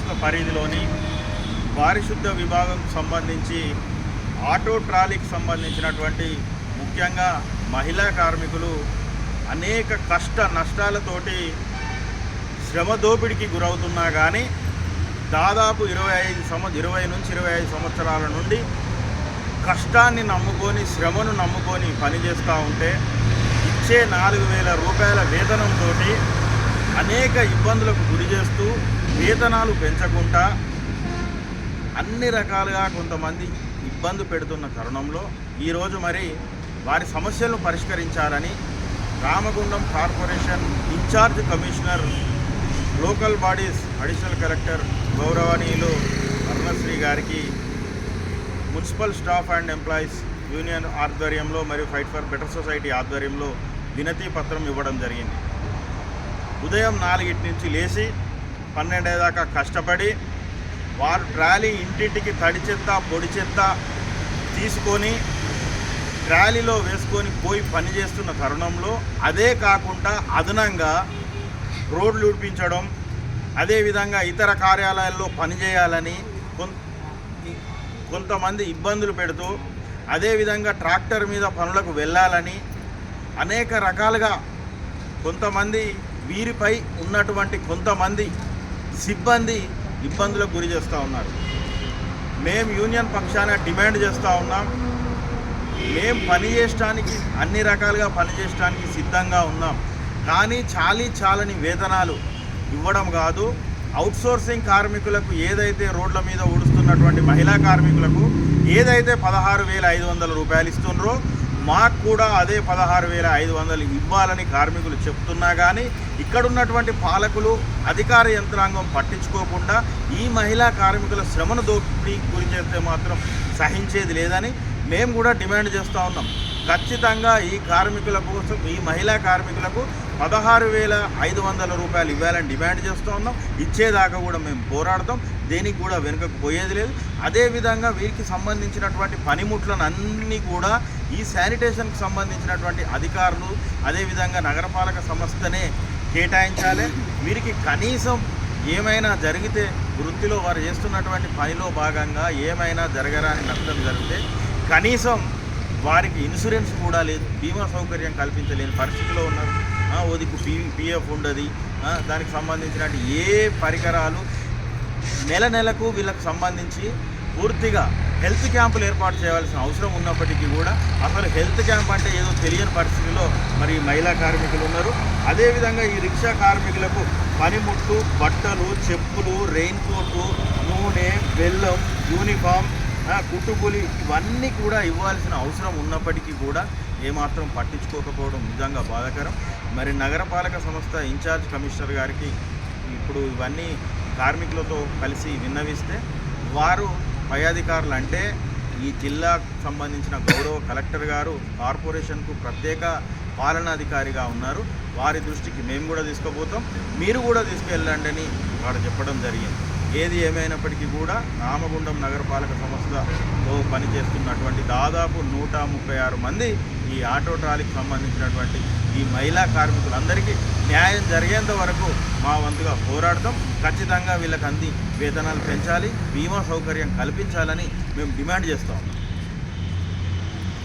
సంస్థ పరిధిలోని పారిశుద్ధ విభాగం సంబంధించి ఆటో ట్రాలీకి సంబంధించినటువంటి ముఖ్యంగా మహిళా కార్మికులు అనేక కష్ట నష్టాలతోటి శ్రమ దోపిడికి గురవుతున్నా కానీ దాదాపు ఇరవై ఐదు సంవ ఇరవై నుంచి ఇరవై ఐదు సంవత్సరాల నుండి కష్టాన్ని నమ్ముకొని శ్రమను నమ్ముకొని పనిచేస్తూ ఉంటే ఇచ్చే నాలుగు వేల రూపాయల వేతనంతో అనేక ఇబ్బందులకు గురి చేస్తూ వేతనాలు పెంచకుండా అన్ని రకాలుగా కొంతమంది ఇబ్బంది పెడుతున్న తరుణంలో ఈరోజు మరి వారి సమస్యలను పరిష్కరించాలని Ramagundam corporation in charge commissioner local bodies additional collector గౌరవనీయులు అరుణశ్రీ గారికి municipal staff and employees union ఆధ్వర్యంలో మరియు ఫైట్ ఫర్ బెటర్ సొసైటీ ఆధ్వర్యంలో వినతి పత్రం ఇవ్వడం జరిగింది. ఉదయం నాలుగింటి నుంచి లేచి పన్నెండు దాకా కష్టపడి వారు ట్రాలీ ఇంటింటికి తడి చెత్త పొడి చెత్త తీసుకొని ట్రాలీలో వేసుకొని పోయి పని చేస్తున్న తరుణంలో అదే కాకుండా అదనంగా రోడ్లు ఉడిపించడం అదేవిధంగా ఇతర కార్యాలయాల్లో పనిచేయాలని కొంతమంది ఇబ్బందులు పెడుతూ అదేవిధంగా ట్రాక్టర్ మీద పనులకు వెళ్ళాలని అనేక రకాలుగా కొంతమంది వీరిపై ఉన్నటువంటి కొంతమంది సిబ్బంది ఇబ్బందులకు గురి చేస్తూ ఉన్నారు. మేము యూనియన్ పక్షాన డిమాండ్ చేస్తూ ఉన్నాం. మేము పని చేయడానికి అన్ని రకాలుగా పనిచేయడానికి సిద్ధంగా ఉన్నాం. కానీ చాలీ చాలని వేతనాలు ఇవ్వడం కాదు. అవుట్సోర్సింగ్ కార్మికులకు ఏదైతే రోడ్ల మీద ఊడుస్తున్నటువంటి మహిళా కార్మికులకు ఏదైతే పదహారు వేల ఐదు వందల రూపాయలు ఇస్తుండ్రో మాకు కూడా అదే పదహారు వేల ఐదు వందలు ఇవ్వాలని కార్మికులు చెప్తున్నా కానీ ఇక్కడున్నటువంటి పాలకులు అధికార యంత్రాంగం పట్టించుకోకుండా ఈ మహిళా కార్మికుల శ్రమను దోపిడీ గురించి మాత్రం సహించేది లేదని మేము కూడా డిమాండ్ చేస్తూ ఉన్నాం. ఖచ్చితంగా ఈ కార్మికుల కోసం ఈ మహిళా కార్మికులకు పదహారు వేల ఐదు వందల రూపాయలు ఇవ్వాలని డిమాండ్ చేస్తూ ఉన్నాం. ఇచ్చేదాకా కూడా మేము పోరాడతాం. దేనికి కూడా వెనుకకు పోయేది లేదు. అదేవిధంగా వీరికి సంబంధించినటువంటి పనిముట్లను అన్నీ కూడా ఈ శానిటేషన్కి సంబంధించినటువంటి అధికారులు అదేవిధంగా నగరపాలక సంస్థనే కేటాయించాలి. వీరికి కనీసం ఏమైనా జరిగితే వృత్తిలో వారు చేస్తున్నటువంటి పనిలో భాగంగా ఏమైనా జరగరాని నష్టం జరిగితే కనీసం వారికి ఇన్సూరెన్స్ కూడా లేదు. బీమా సౌకర్యం కల్పించలేని పరిస్థితిలో ఉన్నారు. ఓదికు పీ పిఎఫ్ ఉండదు. దానికి సంబంధించిన ఏ పరికరాలు నెల నెలకు వీళ్ళకు సంబంధించి పూర్తిగా హెల్త్ క్యాంపులు ఏర్పాటు చేయాల్సిన అవసరం ఉన్నప్పటికీ కూడా అసలు హెల్త్ క్యాంప్ అంటే ఏదో తెలియని పరిస్థితిలో మరి మహిళా కార్మికులు ఉన్నారు. అదేవిధంగా ఈ రిక్షా కార్మికులకు పనిముట్టు బట్టలు చెప్పులు రెయిన్ కోటు నూనె బెల్లం యూనిఫామ్ ఆ, కుటుంబులు ఇవన్నీ కూడా ఇవ్వాల్సిన అవసరం ఉన్నప్పటికీ కూడా ఏమాత్రం పట్టించుకోకపోవడం నిజంగా బాధాకరం. మరి నగరపాలక సంస్థ ఇన్ఛార్జ్ కమిషనర్ గారికి ఇప్పుడు ఇవన్నీ కార్మికులతో కలిసి విన్నవిస్తే వారు పై అధికారులు అంటే ఈ జిల్లాకు సంబంధించిన గౌరవ కలెక్టర్ గారు కార్పొరేషన్కు ప్రత్యేక పాలనాధికారిగా ఉన్నారు. వారి దృష్టికి మేము కూడా తీసుకుపోతాం. మీరు కూడా తీసుకెళ్ళండి అని వాడు చెప్పడం జరిగింది. ఏది ఏమైనప్పటికీ కూడా రామగుండం నగరపాలక సంస్థలో పనిచేస్తున్నటువంటి దాదాపు నూట ముప్పై ఆరు మంది ఈ ఆటో ట్రాలీకి సంబంధించినటువంటి ఈ మహిళా కార్మికులందరికీ న్యాయం జరిగేంత వరకు మా వంతుగా పోరాడతాం. ఖచ్చితంగా వీళ్ళకి అంది వేతనాలు పెంచాలి. బీమా సౌకర్యం కల్పించాలని మేము డిమాండ్ చేస్తాం